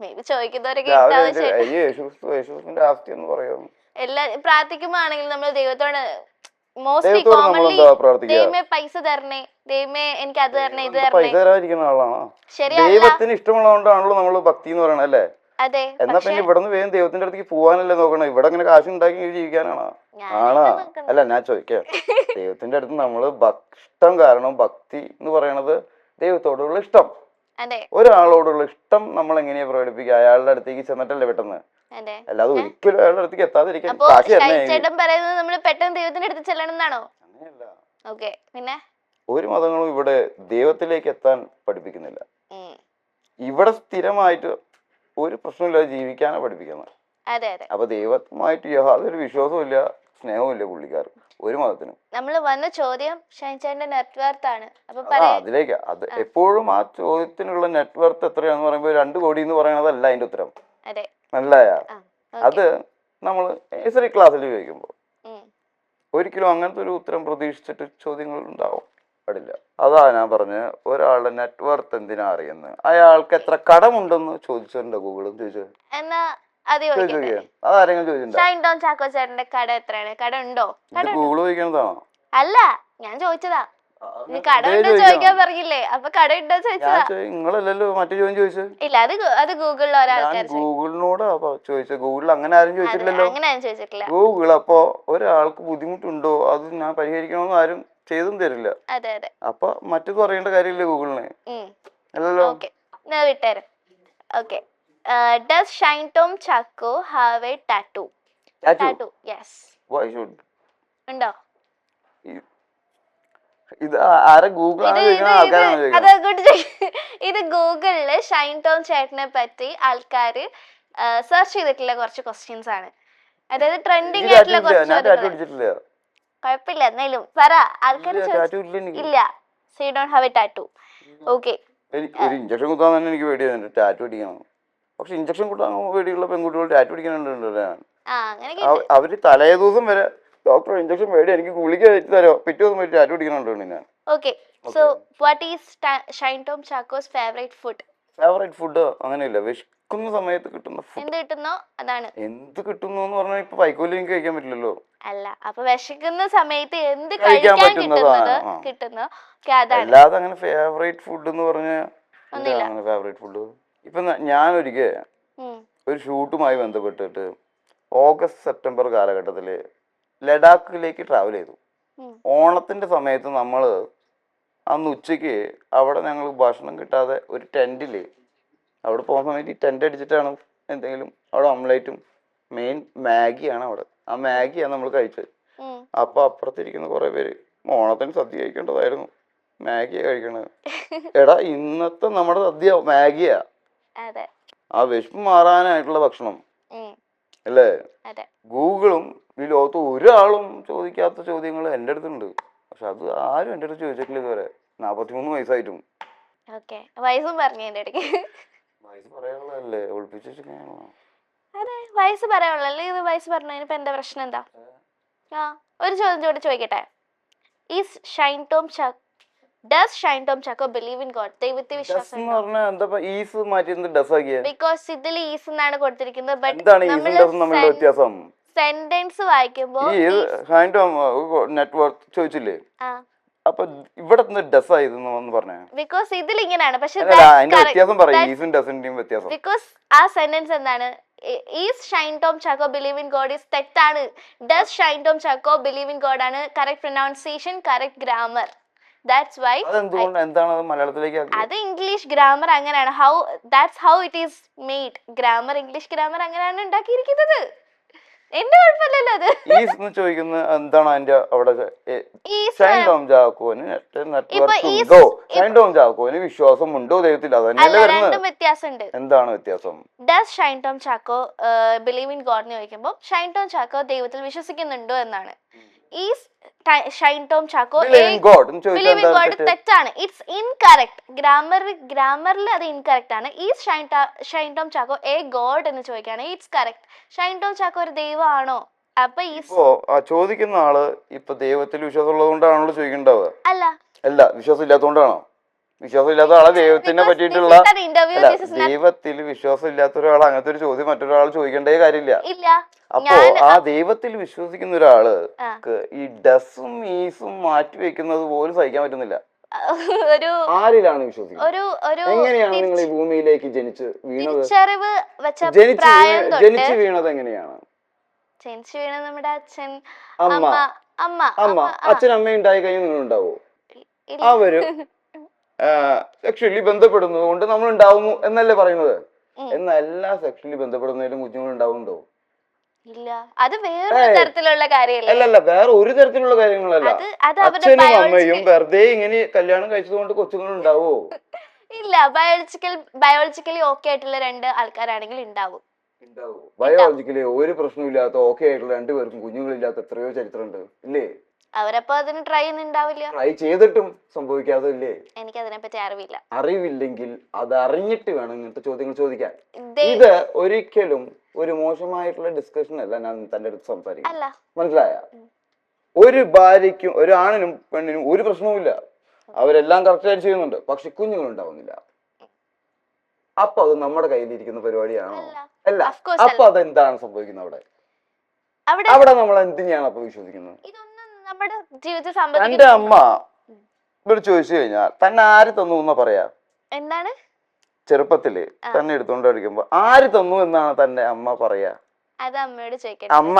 മേ ബി ചോദിക്കുന്നവരൊക്കെ ശരി. ആസ്തി എന്ന് പറയാം എല്ലാ നമ്മൾ ദൈവത്തോട് മോസ്റ്റ്ലി കോമൺലി ദൈവമേ പൈസ തരണേ. ദൈവമേ എനിക്ക് അത് തരണേ ഇത് തരണേ പൈസ തരാതിരിക്കുന്ന ആളാണോ? ദൈവത്തിന് ഇഷ്ടമുള്ളതുകൊണ്ടാണല്ലോ നമ്മൾ ഭക്തി എന്ന് പറയണത് അല്ലേ? അതെ എന്നാ പിന്നെ ഇവിടെ നിന്ന് വേഗം ദൈവത്തിന്റെ അടുത്തേക്ക് പോവാനല്ലേ നോക്കണം? ഇവിടെ ഇങ്ങനെ കാശ് ഉണ്ടാക്കി ജീവിക്കാനാണോ? ആണോ? അല്ല ഞാൻ ചോദിക്കാം. ദൈവത്തിന്റെ അടുത്ത് നമ്മൾ ഭക്ഷ്ടം കാരണം ഭക്തി എന്ന് പറയണത് ദൈവത്തോടുള്ള ഇഷ്ടം. ഒരാളോടുള്ള ഇഷ്ടം നമ്മൾ എങ്ങനെയാ പ്രകടിപ്പിക്കുക? അയാളുടെ അടുത്തേക്ക് ചെന്നിട്ടല്ലേ പെട്ടെന്ന്? അല്ലാതെ ഒരിക്കലും അയാളുടെ അടുത്തേക്ക് എത്താതിരിക്കാൻ കാശ് തരണേ. ചേട്ടൻ പറയുന്നത് നമ്മൾ പെട്ടെന്ന് ദൈവത്തിന്റെ അടുത്ത് ചെല്ലണം എന്നാണോ അങ്ങനെയല്ല. ഓക്കെ പിന്നെ? ഒരു മതങ്ങളും ഇവിടെ ദൈവത്തിലേക്ക് എത്താൻ പഠിപ്പിക്കുന്നില്ല. ഇവിടെ സ്ഥിരമായിട്ട് ഒരു പ്രശ്നമില്ലാതെ ജീവിക്കാനാണ് പഠിപ്പിക്കുന്നത്. അതെ അതെ. അപ്പൊ ദൈവമായിട്ട് യാതൊരു വിശ്വാസവും ഇല്ല സ്നേഹവും ഇല്ല പുള്ളിക്കാർക്ക് ഒരു മതത്തിനും. നമ്മൾ വന്ന ചോദ്യം ഷൈൻചാന്റെ നെറ്റ്വർത്ത് ആണ്. അതിലേക്ക്. അത് എപ്പോഴും ആ ചോദ്യത്തിനുള്ള നെറ്റ്വർത്ത് എത്രയാന്ന് പറയുമ്പോൾ രണ്ട് കോടി എന്ന് പറയുന്നതല്ല അതിന്റെ ഉത്തരം. മനസ്സിലായ? അത് നമ്മൾ നഴ്സറി ക്ലാസ്സിൽ ചോദിക്കുമ്പോൾ. ഒരിക്കലും അങ്ങനത്തെ ഒരു ഉത്തരം പ്രതീക്ഷിച്ചിട്ട് ചോദ്യങ്ങൾ ഉണ്ടാവും. പാടില്ല. അതാ ഞാൻ പറഞ്ഞ ഒരാളുടെ നെറ്റ്വർത്ത് എന്തിനാ അറിയുന്നത് അയാൾക്ക് എത്ര കടമുണ്ടെന്ന് ചോദിച്ചിട്ടുണ്ടോ ഗൂഗിളും ചോദിച്ചു? അതാരെങ്കിലും ചോദിച്ചിട്ടുണ്ടോ? ചാക്കോ ചേട്ടന്റെ കട എത്രയാണ്? കട ഉണ്ടോ കട ഗൂഗിൾ അല്ല ഞാൻ ചോദിച്ചതാ. ചോദിക്കാൻ പറഞ്ഞില്ലേ? അപ്പൊ കട ഉണ്ടോ ഞാൻ ചോദിച്ചതാ. ചോദി- നിങ്ങളല്ലല്ലോ മറ്റു ചോദ്യം ചോദിച്ചത് ഇല്ല അത് ഗു- അത് ഗൂഗിളിൽ ഞാൻ ഒരാൾക്കാർ ഗൂഗിളിനോടാ ചോദിച്ചത് ഗൂഗിളിൽ അങ്ങനെ ആരും ചോദിച്ചിട്ടില്ലല്ലോ. അങ്ങനെ ആരും ചോദിച്ചിട്ടില്ല. ഗൂഗിൾ അപ്പോ ഒരാൾക്ക് ബുദ്ധിമുട്ടുണ്ടോ? അത് ഞാൻ പരിഹരിക്കണമെന്ന് ആരും ചെയ്തും തരില്ല. അതെ അതെ. അപ്പൊ മറ്റു പറയേണ്ട കാര്യമില്ല ഗൂഗിളിന്. അല്ലല്ലോ? ഓക്കെ. ഞാൻ വിട്ടുതരാം okay. Does Shine Tom Chacko have a tattoo tattoo tattoo yes why should ഉണ്ടോ? ഇത് ആരെ ഗൂഗിൾ ഇത് ഗൂഗിളിൽ ഷൈൻ ടോം ചേട്ടനെ പറ്റി ആൾക്കാര് സെർച്ച് ചെയ്തിട്ടുള്ള കുറച്ച് ക്വസ്റ്റ്യൻസ് ആണ്. അതായത് ട്രെൻഡിങ് ആയിട്ടുള്ള കുറച്ച് കുഴപ്പമില്ല എന്നാലും പറ. ആൾക്കാർ ഇല്ല, so you don't have a tattoo okay ഒരു ഇഞ്ചക്ഷൻ കുത്താൻ തന്നെ എനിക്ക് പേടിയാണ് ടാറ്റു അടിക്കണം പക്ഷെ ഇഞ്ചക്ഷൻ കുത്താൻ പേടിയുള്ള പെൺകുട്ടികൾ ടാറ്റു അടിക്കാനുണ്ടല്ലോ അവർ തലേ ദിവസം വരെ ഡോക്ടർ ഇഞ്ചക്ഷൻ പേടി എനിക്ക് ഗുളിക തരോ പിറ്റേ ദിവസം പോയി ടാറ്റു അടിക്കണുണ്ടോ ഞാൻ. Okay so what is Shine Tom Chacko's favourite food favourite food അങ്ങനെയില്ല. വിശക്കുന്ന സമയത്ത് കിട്ടുന്ന എന്ത് കിട്ടുന്നോ അതാണ്. എന്ത് കിട്ടുന്നു എന്ന് പറഞ്ഞാൽ ഇപ്പൊ വൈക്കോലും കഴിക്കാൻ പറ്റില്ലല്ലോ. അല്ല അപ്പൊ വിശക്കുന്ന സമയത്ത് എന്ത് കഴിക്കാൻ പറ്റുന്നത്. കിട്ടുന്നോ? അല്ലാതെ അങ്ങനെ ഫേവറേറ്റ് ഫുഡ് എന്ന് പറഞ്ഞ. അങ്ങനെ ഫേവറേറ്റ് ഫുഡ് ഇപ്പൊ ഞാൻ ഒരിക്കൽ. ഒരു ഷൂട്ടുമായി ബന്ധപ്പെട്ടിട്ട് ഓഗസ്റ്റ് സെപ്റ്റംബർ കാലഘട്ടത്തിൽ ലഡാക്കിലേക്ക് ട്രാവൽ ചെയ്തു. ഓണത്തിന്റെ സമയത്ത് നമ്മൾ അന്ന് ഉച്ചയ്ക്ക് അവിടെ ഞങ്ങൾ ഭക്ഷണം കിട്ടാതെ ഒരു ടെന്റിൽ അവിടെ പോകാൻ വേണ്ടി ടെന്റ് അടിച്ചിട്ടാണ് എന്തെങ്കിലും അവിടെ ഓംലേറ്റും മെയിൻ മാഗിയാണ് അവിടെ. ആ മാഗിയാണ് നമ്മൾ കഴിച്ചത്. അപ്പൊ അപ്പുറത്തിരിക്കുന്ന കുറെ പേര് ഓണത്തിന് സദ്യ കഴിക്കേണ്ടതായിരുന്നു. മാഗിയാ കഴിക്കണത്. എടാ ഇന്നത്തെ നമ്മുടെ സദ്യ മാഗിയാ. ആ വിശപ്പ് മാറാനായിട്ടുള്ള ഭക്ഷണം. അല്ലേ? ഗൂഗിളും ഈ ലോകത്ത് ഒരാളും ചോദിക്കാത്ത ചോദ്യങ്ങൾ എന്റെ അടുത്തുണ്ട്. പക്ഷെ അത് ആരും എന്റെ അടുത്ത് ചോദിച്ചിട്ടില്ല ഇതുവരെ. നാപ്പത്തിമൂന്ന് വയസ്സായിട്ടും. വയസ്സും പറഞ്ഞു എന്റെ ഇടയ്ക്ക് പറയാനുള്ളതല്ലേ? ഒളിപ്പിച്ച് വെച്ചിരിക്കുകയാണോ? അതെ വയസ്സ് പറയാനുള്ളൂ. അല്ലെങ്കിൽ വയസ്സ് പറഞ്ഞതിന് ഇപ്പൊ എന്താ പ്രശ്നം എന്താ ആ ഒരു ചോദ്യം ചോദിച്ചു ചോദിക്കട്ടെ? Is Shine Tom Chacko does Shine Tom Chacko believe in God ദൈവത്തെ വിശ്വാസം എന്ന് പറഞ്ഞാൽ എന്താ ഈസ് മാറ്റി ഡസ് ആക്കിയ? ബിക്കോസ് ഇതിൽ ഈസ് എന്നാണ് കൊടുത്തിരിക്കുന്നത്. എന്താണ് ഈസും ഡസും തമ്മിലുള്ള വ്യത്യാസം? സെന്റൻസ് വായിക്കുമ്പോൾ ഈ ഹാൻഡ് നെറ്റ്വർക്ക് ചോദിച്ചില്ലേ? ആ. അപ്പൊ ഇവിടെ നിന്ന് ഡസ് ആയതെന്ന് പറഞ്ഞു. പറഞ്ഞേ ബിക്കോസ് ഇതിൽ ഇങ്ങനെയാണ് പക്ഷെ അതിന്റെ വ്യത്യാസം പറയും ഈസും ഡസിന്റെയും വ്യത്യാസം. ബിക്കോസ് ആ സെന്റൻസ് എന്താണ്? Is Shine Tom Chacko believe in God is തെറ്റാണ്. Does Shine Tom Chacko believe in God ആണ് correct pronunciation correct grammar that's why മലയാളത്തിലേക്ക് അത് ഇംഗ്ലീഷ് ഗ്രാമർ അങ്ങനെയാണ്. How that's how it is made grammar English grammar അങ്ങനെയാണ് ഉണ്ടാക്കിയിരിക്കുന്നത്. എന്റെ കുഴപ്പമില്ലല്ലോ അത്. ഈസ് എന്ന് ചോദിക്കുന്ന എന്താണ് അതിന്റെ അവിടെ ഷൈൻ ടോം ജാക്കോന് ഷൈൻ ടോം ജാക്കോന് ദൈവത്തിൽ വരുന്നത്. വ്യത്യാസമുണ്ട്. എന്താണ് വ്യത്യാസം? Does Shine Tom Chacko believe in God എന്ന് ചോദിക്കുമ്പോൾ ഷൈൻ ടോം ചാക്കോ ദൈവത്തിൽ വിശ്വസിക്കുന്നുണ്ടോ എന്നാണ്. Is Shine Tom Chacko believe in God തെറ്റാണ്. ഇറ്റ്സ് ഇൻകറക്റ്റ് ഗ്രാമർ ഗ്രാമറിൽ അത് ഇൻകറക്റ്റ് ആണ്. Is Shine Shine Tom Chacko a god എന്ന് ചോദിക്കുകയാണ്. ഇറ്റ്സ് കറക്റ്റ് ഷൈൻ ടോം ചാക്കോ ഒരു ദൈവമാണോ? അപ്പൊ ഈസ് ചോദിക്കുന്ന ആൾ ഇപ്പൊ ദൈവത്തിൽ വിശ്വാസം ഉള്ളതുകൊണ്ടാണല്ലോ ചോദിക്കണ്ടാവുക? അല്ല. അല്ല വിശ്വാസം ഇല്ലാത്തതുകൊണ്ടാണോ വിശ്വാസം ഇല്ലാത്ത ആളെ ദൈവത്തിനെ പറ്റിയിട്ടുള്ള ദൈവത്തിൽ വിശ്വാസം ഇല്ലാത്ത ഒരാൾ അങ്ങനത്തെ ഒരു ചോദ്യം മറ്റൊരാൾ ചോദിക്കേണ്ടേ കാര്യമില്ല. അപ്പോ ആ ദൈവത്തിൽ വിശ്വസിക്കുന്ന ഒരാൾ ഈ ഡസും ഈസും മാറ്റി വെക്കുന്നത് പോലും സഹിക്കാൻ പറ്റുന്നില്ല. ഒരു ആരിലാണ് വിശ്വസിക്കുന്നത്? എങ്ങനെയാണ് നിങ്ങൾ ഈ ഭൂമിയിലേക്ക് ജനിച്ച് വീണത്? ജനിച്ച് വീണത് എങ്ങനെയാണ്? ജനിച്ചു വീണത് നമ്മുടെ അച്ഛൻ അമ്മ. അമ്മ അച്ഛൻ അമ്മ. ഉണ്ടായി കഴിഞ്ഞാൽ നിങ്ങൾ ഉണ്ടാവോ. അവർ സെക്ഷലി ബന്ധപ്പെടുന്നത് കൊണ്ട് നമ്മൾ ഉണ്ടാവുന്നു എന്നല്ലേ പറയുന്നത്. എന്നാൽ എല്ലാ സെക്ഷലി ബന്ധപ്പെടുന്നതിലും കുഞ്ഞുങ്ങൾ ഉണ്ടാവുന്നുണ്ടോ? ഇല്ല. അത് വേറെ തരത്തിലുള്ള കാര്യമല്ലേ അല്ലല്ല വേറെ ഒരു തരത്തിലുള്ള കാര്യങ്ങളല്ല. അച്ഛനും അമ്മയും വെറുതെ ഇങ്ങനെ കല്യാണം കഴിച്ചത് കൊണ്ട് കൊച്ചുങ്ങൾ ഉണ്ടാവോ? ഇല്ല ബയോളജിക്കൽ ബയോളജിക്കലി ഓക്കെ ആയിട്ടുള്ള രണ്ട് ആൾക്കാരാണെങ്കിൽ ഉണ്ടാവും. ബയോളജിക്കലി ഒരു പ്രശ്നമില്ലാത്ത ഓക്കെ ആയിട്ടുള്ള രണ്ടുപേർക്കും കുഞ്ഞുങ്ങളില്ലാത്ത എത്രയോ ചരിത്രമുണ്ട്. ഇല്ലേ? അവരപ്പോ അതിന് ട്രൈ ചെയ്യുന്നുണ്ടാവില്ല. ട്രൈ ചെയ്തിട്ടും സംഭവിക്കാതല്ലേ എനിക്ക് അതിനെ പറ്റി അറിവില്ല. അറിവില്ലെങ്കിൽ അത് അറിഞ്ഞിട്ട് വേണം ഇങ്ങനത്തെ ചോദ്യങ്ങൾ ചോദിക്കാൻ. ഇത് ഒരിക്കലും ഒരു മോശമായിട്ടുള്ള ഡിസ്കഷൻ അല്ല ഞാൻ തന്റെ അടുത്ത് സംസാരിക്കുന്നത്. മനസ്സിലായ? ഒരു ഭാര്യയ്ക്കും ഒരു ആണിനും പെണ്ണിനും ഒരു പ്രശ്നവുമില്ല. അവരെല്ലാം കറക്റ്റായിട്ട് ചെയ്യുന്നുണ്ട്. പക്ഷെ കുഞ്ഞുങ്ങൾ ഉണ്ടാവുന്നില്ല അപ്പൊ അത് നമ്മുടെ കയ്യിലിരിക്കുന്ന പരിപാടിയാണോ? അല്ല. അപ്പൊ അതെന്താണ് സംഭവിക്കുന്നത് അവിടെ? അവിടെ നമ്മൾ എന്തിനാണ് അപ്പൊ വിശ്വസിക്കുന്നത്? നമ്മുടെ ജീവിതത്തിൽ സംബന്ധിക്കുന്ന അമ്മ ഇവിടെ ചോദിച്ചു കഴിഞ്ഞാൽ തന്നെ ആര് തന്നു എന്നാ പറയാ? എന്താണ്? ചെറുപ്പത്തിൽ തന്നെ എടുത്തോണ്ട് കളിക്കുമ്പോ ആര് തന്നു എന്നാണ് തന്റെ അമ്മ പറയാ? അത് അമ്മയോട് ചോദിക്കട്ടെ. അമ്മ.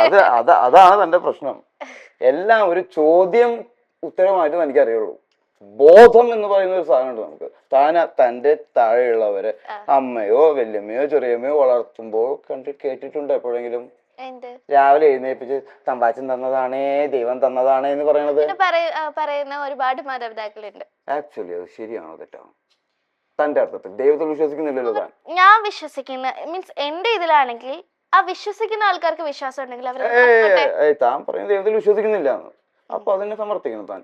അത് അത് അതാണ് തന്റെ പ്രശ്നം. എല്ലാം ഒരു ചോദ്യം ഉത്തരമായിട്ട് എനിക്ക് അറിയുള്ളൂ ബോധം എന്ന് പറയുന്ന ഒരു സാധനമുണ്ട് നമുക്ക്. താൻ തന്റെ താഴെയുള്ളവരെ ആ. അമ്മയോ വല്യമ്മയോ ചെറിയമ്മയോ വളർത്തുമ്പോൾ കണ്ട് കേട്ടിട്ടുണ്ട് എപ്പോഴെങ്കിലും? രാവിലെ എഴുന്നേപ്പിച്ച് തമ്പാച്ചൻ തന്നതാണേ ദൈവം തന്നതാണേ എന്ന് പറയണത്. പറയുന്ന ഒരുപാട് മാതാപിതാക്കളുണ്ട്. ആക്ച്വലി അത് ശരിയാണോ തെറ്റാണോ തന്റെ അർത്ഥത്തിൽ. ദൈവത്തിൽ വിശ്വസിക്കുന്നില്ലല്ലോ താൻ. ഞാൻ വിശ്വസിക്കുന്ന മീൻസ് എന്റെ ഇതിലാണെങ്കിൽ ആ വിശ്വസിക്കുന്ന ആൾക്കാർക്ക് വിശ്വാസം ഉണ്ടെങ്കിൽ അവർ താൻ പറയുന്നത് ദൈവത്തിൽ വിശ്വസിക്കുന്നില്ല അപ്പൊ അതിനെ സമർത്ഥിക്കണം താൻ.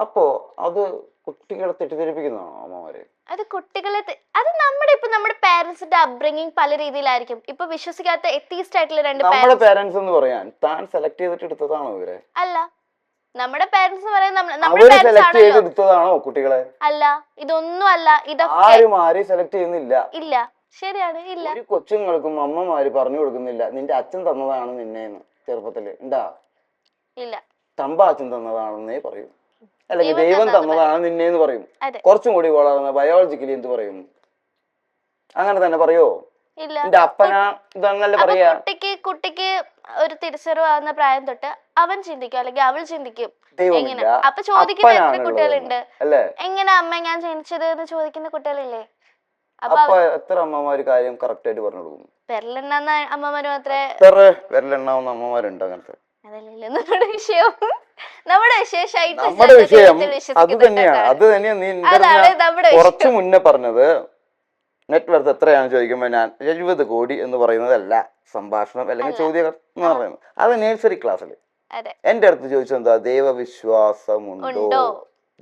അപ്പോ അത് കുട്ടികളെ തെറ്റിദ്ധരിപ്പിക്കുന്നതാണോ അമ്മമാര്? അത് കുട്ടികളെ തെ- അത് നമ്മുടെ ഇപ്പൊ നമ്മുടെ പാരന്റ്സിന്റെ അപ്ബ്രിംഗിങ് പല രീതിയിലായിരിക്കും. ഇപ്പൊ വിശ്വസിക്കാത്ത എത്തീസ്റ്റ് ആയിട്ടുള്ള രണ്ട് നമ്മുടെ പാരന്റ്സ് പേരൻസ് എന്ന് പറയാൻ താൻ സെലക്ട് ചെയ്തിട്ട് എടുത്തതാണോ ഇവരെ? അല്ല. നമ്മുടെ പാരന്റ്സ് പറയുന്നത് നമ്മ- നമ്മുടെ അവർ പാരന്റ്സ് സെലക്ട് ചെയ്ത് ആണല്ലോ എടുത്തതാണോ കുട്ടികളെ? അല്ല. ഇതൊന്നും അല്ല. ഇതൊക്കെ ആരും ആരെയും സെലക്ട് ചെയ്യുന്നില്ല. ഇല്ല. ശരിയാണ്. ഇല്ല. ഒരു കൊച്ചുങ്ങൾക്കും അമ്മമാര് പറഞ്ഞു കൊടുക്കുന്നില്ല. നിന്റെ അച്ഛൻ തന്നതാണ് നിന്നേന്ന്. ചെറുപ്പത്തിൽ. ഉണ്ടാ ഇല്ല. തമ്പ അച്ഛൻ തന്നതാണെന്നേ പറയും. അല്ലെങ്കിൽ ദൈവം തന്നതാണ് നിന്നെ എന്ന് പറയും. കുറച്ചും കൂടി വളർന്ന ബയോളജിക്കലി എന്ത് പറയും? അങ്ങനെ തന്നെ പറയോ? നിന്റെ അപ്പനാ ഇതാണല്ലേ പറയാ. കുട്ടിക്ക് കുട്ടിക്ക് ഒരു തിരിച്ചറിവാകുന്ന പ്രായം തൊട്ട് അവൻ ചിന്തിക്കും അല്ലെങ്കിൽ അവൾ ചിന്തിക്കും. എങ്ങനെ? അപ്പൊ ചോദിക്കുന്ന എത്ര കുട്ടികളുണ്ട്? എങ്ങനെ അമ്മ ഞാൻ ജനിച്ചത് എന്ന് ചോദിക്കുന്ന കുട്ടികളില്ലേ? അപ്പൊ എത്ര അമ്മമാര് കാര്യം കറക്റ്റ് ആയിട്ട് പറഞ്ഞു കൊടുക്കും പെരലെണ്ണ അമ്മമാര് മാത്രമേ വിരലെണ്ണാവുന്ന അമ്മമാരുണ്ട് അങ്ങനത്തെ? അതല്ലല്ലോ നമ്മുടെ വിഷയം. നമ്മുടെ നമ്മുടെ വിഷയം അത് തന്നെയാണ് അത് തന്നെയാണ് നീ കുറച്ചു മുന്നേ പറഞ്ഞത് നെറ്റ് വർത്ത് എത്രയാണ് ചോദിക്കുമ്പോൾ ഞാൻ എഴുപത് കോടി എന്ന് പറയുന്നതല്ല സംഭാഷണം അല്ലെങ്കിൽ ചോദ്യം എന്ന് പറയുന്നത്. അത് നേഴ്സറി ക്ലാസ്സിൽ എന്റെ അടുത്ത് ചോദിച്ചത് എന്താ? ദൈവവിശ്വാസമുണ്ടോ?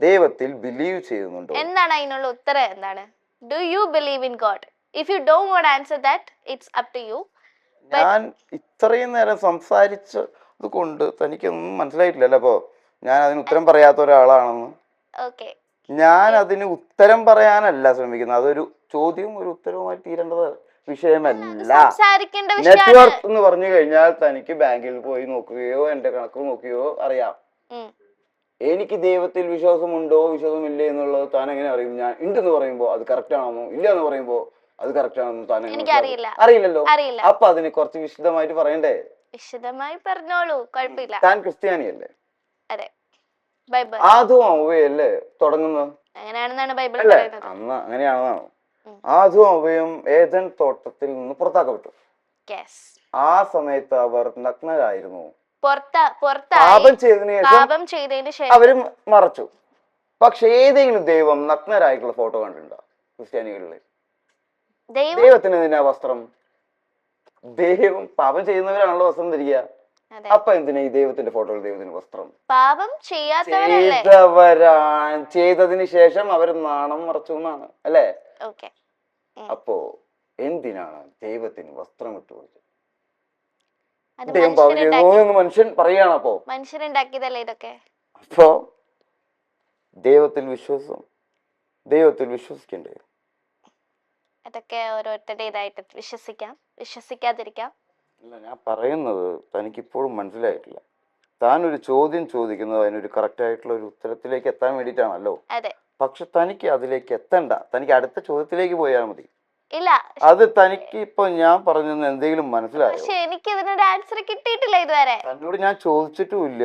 ദൈവത്തിൽ ബിലീവ് ചെയ്യുന്നുണ്ടോ? എന്താണ് അതിനുള്ള ഉത്തരം എന്താണ്? Do you believe in God if you don't want answer that it's up to you ഞാൻ ഇത്രയും നേരം സംസാരിച്ചത് കൊണ്ട് തനിക്കൊന്നും മനസ്സിലായിട്ടില്ല അപ്പോ ഞാൻ അതിന് ഉത്തരം പറയാത്ത ഒരാളാണെന്ന്. ഓക്കെ. ഞാൻ അതിന് ഉത്തരം പറയാനല്ല ശ്രമിക്കുന്നത്. അതൊരു ചോദ്യവും ഒരു ഉത്തരവുമായി തീരേണ്ടത് വിഷയമല്ല. സംസാരിക്കേണ്ട വിഷയമാണ്. നെറ്റ്വർക്ക് എന്ന് പറഞ്ഞു കഴിഞ്ഞാൽ തനിക്ക് ബാങ്കിൽ പോയി നോക്കുകയോ എന്റെ കണക്ക് നോക്കുകയോ അറിയാം. ഉം. എനിക്ക് ദൈവത്തിൽ വിശ്വാസമുണ്ടോ വിശ്വാസമില്ലേ എന്നുള്ളത് താൻ എങ്ങനെ അറിയും? ഞാൻ ഉണ്ടെന്ന് പറയുമ്പോൾ അത് കറക്റ്റ് ആണെന്നോ ഇല്ല എന്ന് പറയുമ്പോൾ അത് കറക്റ്റ് ആണെന്നോ താൻ എങ്ങനെ എനിക്കറിയില്ല. മനസ്സിലാക്കും? അറിയില്ലല്ലോ. അറിയില്ല. അപ്പൊ അതിന് കുറച്ച് വിശദമായിട്ട് പറയണ്ടേ? വിശദമായി പറഞ്ഞോളൂ കുഴപ്പമില്ല. താൻ ക്രിസ്ത്യാനിയല്ലേ? അതെ. ബൈബിൾ. ആദ്യം അവയല്ലേ തുടങ്ങുന്നത്? അങ്ങനെയാണെന്നാണ് ബൈബിൾ പറയുന്നത്. അന്ന് അങ്ങനെയാണെന്നാണ്. ആദ്യം ആദും അവയും ഏതൻ തോട്ടത്തിൽ നിന്ന് പുറത്താക്കപ്പെട്ടു. ആ സമയത്ത് അവർ നഗ്നരായിരുന്നു. പാപം ചെയ്തതിന് പാപം ചെയ്തതിന് ശേഷം അവരും മറച്ചു. പക്ഷെ ഏതെങ്കിലും ദൈവം നഗ്നരായിട്ടുള്ള ഫോട്ടോ കണ്ടിട്ടുണ്ടോ ക്രിസ്ത്യാനികളിൽ ദൈവത്തിന് വസ്ത്രം? ദൈവം പാപം ചെയ്യുന്നവരാണല്ലോ വസ്ത്രം ധരിക്കുക അപ്പൊ എന്തിനാ ഈ ദൈവത്തിന്റെ ഫോട്ടോയിൽ ദൈവത്തിന് വസ്ത്രം? പാപം ചെയ്യാത്തവരല്ലേ? ചെയ്തവരാ ചെയ്തതിന് ശേഷം അവർ നാണം മറച്ചു എന്നാണ് അല്ലേ? അപ്പോ എന്തിനാണ് ദൈവത്തിന് വസ്ത്രം ഇട്ടു ദൈവം പാപം മനുഷ്യൻ പറയാണ് അപ്പോ. മനുഷ്യരുണ്ടാക്കിയതല്ലേ ഇതൊക്കെ? അപ്പോ ദൈവത്തിൽ വിശ്വാസം ദൈവത്തിൽ വിശ്വസിക്കണ്ടേ? അതൊക്കെ ഓരോരുത്തരുടെ ഇതായിട്ട് വിശ്വസിക്കാം. വിശ്വസിക്കാതിരിക്കാം. അല്ല ഞാൻ പറയുന്നത് തനിക്ക് ഇപ്പോഴും മനസ്സിലായിട്ടില്ല. താൻ ഒരു ചോദ്യം ചോദിക്കുന്നത് അതിനൊരു കറക്റ്റ് ആയിട്ടുള്ള ഒരു ഉത്തരത്തിലേക്ക് എത്താൻ വേണ്ടിയിട്ടാണല്ലോ. അതെ. പക്ഷെ തനിക്ക് അതിലേക്ക് എത്തണ്ട. തനിക്ക് അടുത്ത ചോദ്യത്തിലേക്ക് പോയാൽ മതി. ഇല്ല. അത് തനിക്ക് ഇപ്പൊ ഞാൻ പറഞ്ഞെന്ന് എന്തെങ്കിലും മനസ്സിലായോ? പക്ഷെ എനിക്ക് ഇതിനൊരു ആൻസർ കിട്ടിയിട്ടില്ല ഇതുവരെ. തന്നോട് ഞാൻ ചോദിച്ചിട്ടുമില്ല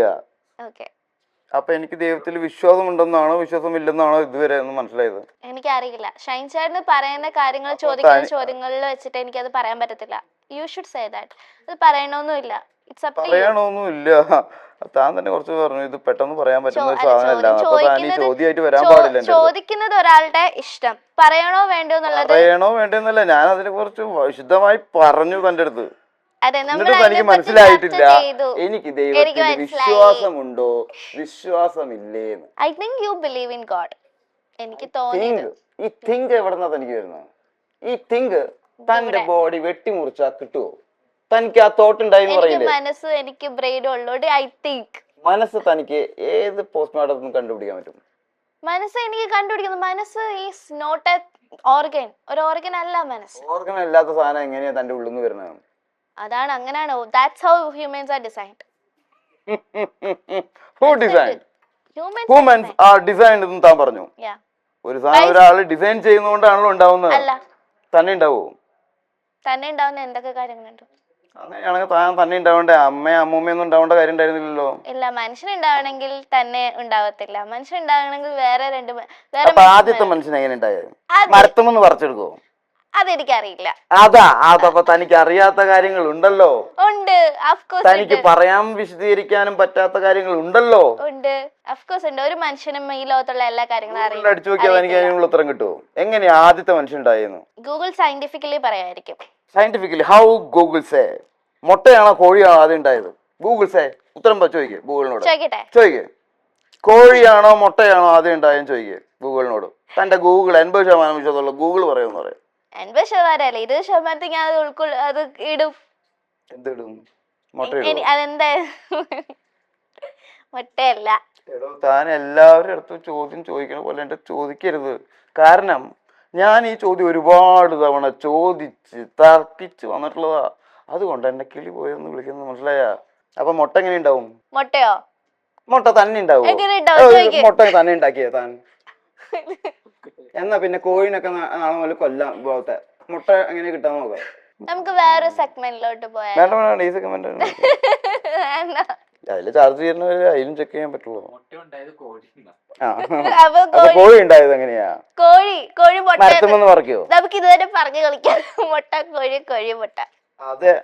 ഓക്കെ അപ്പൊ എനിക്ക് ദൈവത്തിൽ വിശ്വാസം ഉണ്ടെന്നാണോ വിശ്വാസം ഇല്ലെന്നാണോ ഇതുവരെ മനസ്സിലായത്? എനിക്കറിയില്ല. ഷൈൻ ചേട്ടന് പറയുന്ന കാര്യങ്ങൾ ചോദിക്കുന്ന ചോദ്യങ്ങളിൽ വെച്ചിട്ട് എനിക്ക് അത് പറയാൻ പറ്റത്തില്ല. യു ഷുഡ് സേ ദാറ്റ് അത് യു പറയണമൊന്നുമില്ല. താൻ തന്നെ കുറച്ച് പറഞ്ഞു. ഇത് പെട്ടെന്ന് പറയാൻ പറ്റുന്ന ഒരു സാധനമല്ല. അപ്പൊ താൻ ഈ ചോദ്യമായിട്ട് വരാൻ പാടില്ല ചോദിക്കുന്നത് ഒരാളുടെ ഇഷ്ടം. പറയണോ വേണ്ടോ എന്നുള്ളത്? പറയണോ വേണ്ടെന്നല്ല ഞാൻ അതിനെ കുറിച്ച് വിശദമായി പറഞ്ഞു തന്റെ അടുത്ത്. അതെ നമ്മൾ എന്നിട്ട് തനിക്ക് മനസ്സിലായിട്ടില്ല. ചെയ്തു. എനിക്ക് എനിക്ക് ദൈവത്തിൽ മനസ്സിലായി. വിശ്വാസമുണ്ടോ? വിശ്വാസമില്ലേന്ന്. I think you believe in God എനിക്ക് തോന്നിയത്. തിങ്ക് ഈ തിങ്ക് എവിടെന്നാ തനിക്ക് വരുന്നത്? ഈ തിങ്ക് തന്റെ ബോഡി വെട്ടിമുറിച്ചാ കിട്ടുമോ തനിക്ക് ആ തോട്ട് ഉണ്ടായി എന്ന് എനിക്ക് പറയില്ലേ? മനസ്സ് എനിക്ക് ബ്രെയിൻ ഉള്ളോണ്ട് ഐ തിങ്ക് മനസ്സ് തനിക്ക് ഏത് പോസ്റ്റ്മോർട്ടം കണ്ടുപിടിക്കാൻ പറ്റും? മനസ്സ് എനിക്ക് കണ്ടുപിടിക്കുന്നു. മനസ്സ് ഈസ് നോട്ട് എ ഓർഗൻ ഒരു ഓർഗൻ അല്ല മനസ്സ്. ഓർഗൻ അല്ലാത്ത സാധനം എങ്ങനെയാ തന്റെ ഉള്ളിൽ നിന്ന് വരുന്നത്? അതാണ് അങ്ങനെയാണ്. That's how humans are designed who design humans are designed എന്ന് താൻ പറഞ്ഞു. ഒരു സാധനം ഒരാൾ ഡിസൈൻ ചെയ്യുന്നതുകൊണ്ടാണല്ലോ ഉണ്ടാവുന്നത്. തന്നെ ഉണ്ടാവോ? തന്നെ ഉണ്ടാവുന്ന എന്തൊക്കെ കാര്യങ്ങളുണ്ട്? അങ്ങനെയാണെങ്കിൽ താൻ തന്നെ ഉണ്ടാവേണ്ട? അമ്മയും അമ്മൂമ്മയൊന്നും ഉണ്ടാവേണ്ട കാര്യം ഉണ്ടായിരുന്നില്ലല്ലോ. ഇല്ല മനുഷ്യൻ ഉണ്ടാവണമെങ്കിൽ തന്നെ ഉണ്ടാവത്തില്ല. മനുഷ്യൻ ഉണ്ടാവണമെങ്കിൽ വേറെ രണ്ട് വേറെ ആദ്യത്തെ. മനുഷ്യൻ എങ്ങനെ ഉണ്ടായത് മരത്തുമെന്ന് പറിച്ചെടുക്കോ അതെനിക്കറിയില്ല. അതാ അതപ്പൊ തനിക്ക് അറിയാത്ത കാര്യങ്ങൾ ഉണ്ടല്ലോ ഉണ്ട്. തനിക്ക് പറയാൻ വിശദീകരിക്കാനും പറ്റാത്ത കാര്യങ്ങൾ ഉണ്ടല്ലോ ഉണ്ട് അഫ്കോഴ്സ് ഉണ്ട്. ഒരു മനുഷ്യനും ഈ ലോകത്തുള്ള എല്ലാ കാര്യങ്ങളും അറിയാം അടിച്ചു നോക്കിയാൽ എനിക്ക് അതിനുള്ള ഉത്തരം കിട്ടുമോ എങ്ങനെയാ ആദ്യത്തെ മനുഷ്യൻ ഉണ്ടായിരുന്നു? ഗൂഗിൾ സയന്റിഫിക്കലി പറയായിരിക്കും. സയന്റിഫിക്കലി ഹൗ ഗൂഗിൾ സേ മുട്ടയാണോ കോഴിയാണോ ആദ്യം ഉണ്ടായത്? ഗൂഗിൾ സേ ഉത്തരം ചോദിക്കേ ഗൂഗിളിനോട് ചോദിക്കേ. കോഴിയാണോ മുട്ടയാണോ ആദ്യം ഉണ്ടായെന്ന് ചോദിക്കേ ഗൂഗിളിനോട് തന്റെ ഗൂഗിൾ എൺപത് ശതമാനം വിശ്വാസമുള്ള ഗൂഗിൾ പറയുമെന്ന് പറയാം. എൺപത് ശതമാനം അല്ല ഇരുപത് ശതമാനത്തിൽ ഞാൻ അത് ഉൾക്കൊള്ള അത് ഇടും. എന്തിടും? അതെന്താ? മുട്ടയല്ല. എടോ താൻ എല്ലാവരുടെ അടുത്ത് ചോദ്യം ചോദിക്കണ പോലെ എന്റെ ചോദിക്കരുത്. കാരണം ഞാൻ ഈ ചോദ്യം ഒരുപാട് തവണ ചോദിച്ച് തർക്കിച്ച് വന്നിട്ടുള്ളതാ. അതുകൊണ്ട് എന്നെ കിളി പോയെന്ന് വിളിക്കുന്നത് മനസ്സിലായ? അപ്പൊ മുട്ട എങ്ങനെ ഉണ്ടാവും? മുട്ടയോ? മുട്ട തന്നെ ഉണ്ടാവും? മുട്ട തന്നെ ഉണ്ടാക്കിയ താൻ. എന്നാ പിന്നെ കോഴിനൊക്കെ നാളെ മുതൽ കൊല്ലാം പോലത്തെ മുട്ട എങ്ങനെ കിട്ടാൻ നോക്കാം? നമുക്ക് വേറെ സെഗ്മെന്റിലോട്ട് പോയാൽ വേണ്ട വേണ്ട ഈ സെഗ്മെന്റ് അതിൽ അതിൽ ചാർജ് ചെയ്യുന്നവര് അതിലും ചെക്ക് ചെയ്യാൻ പറ്റുള്ളൂ. കോഴി കോഴി ഉണ്ടായത് എങ്ങനെയാ? കോഴി കോഴി മുട്ട മരത്തുമെന്ന് പറിക്കോ? നമുക്ക് ഇതുവരെ പറഞ്ഞു കളിക്കാം മുട്ട കോഴി കോഴി മുട്ട. അതെ.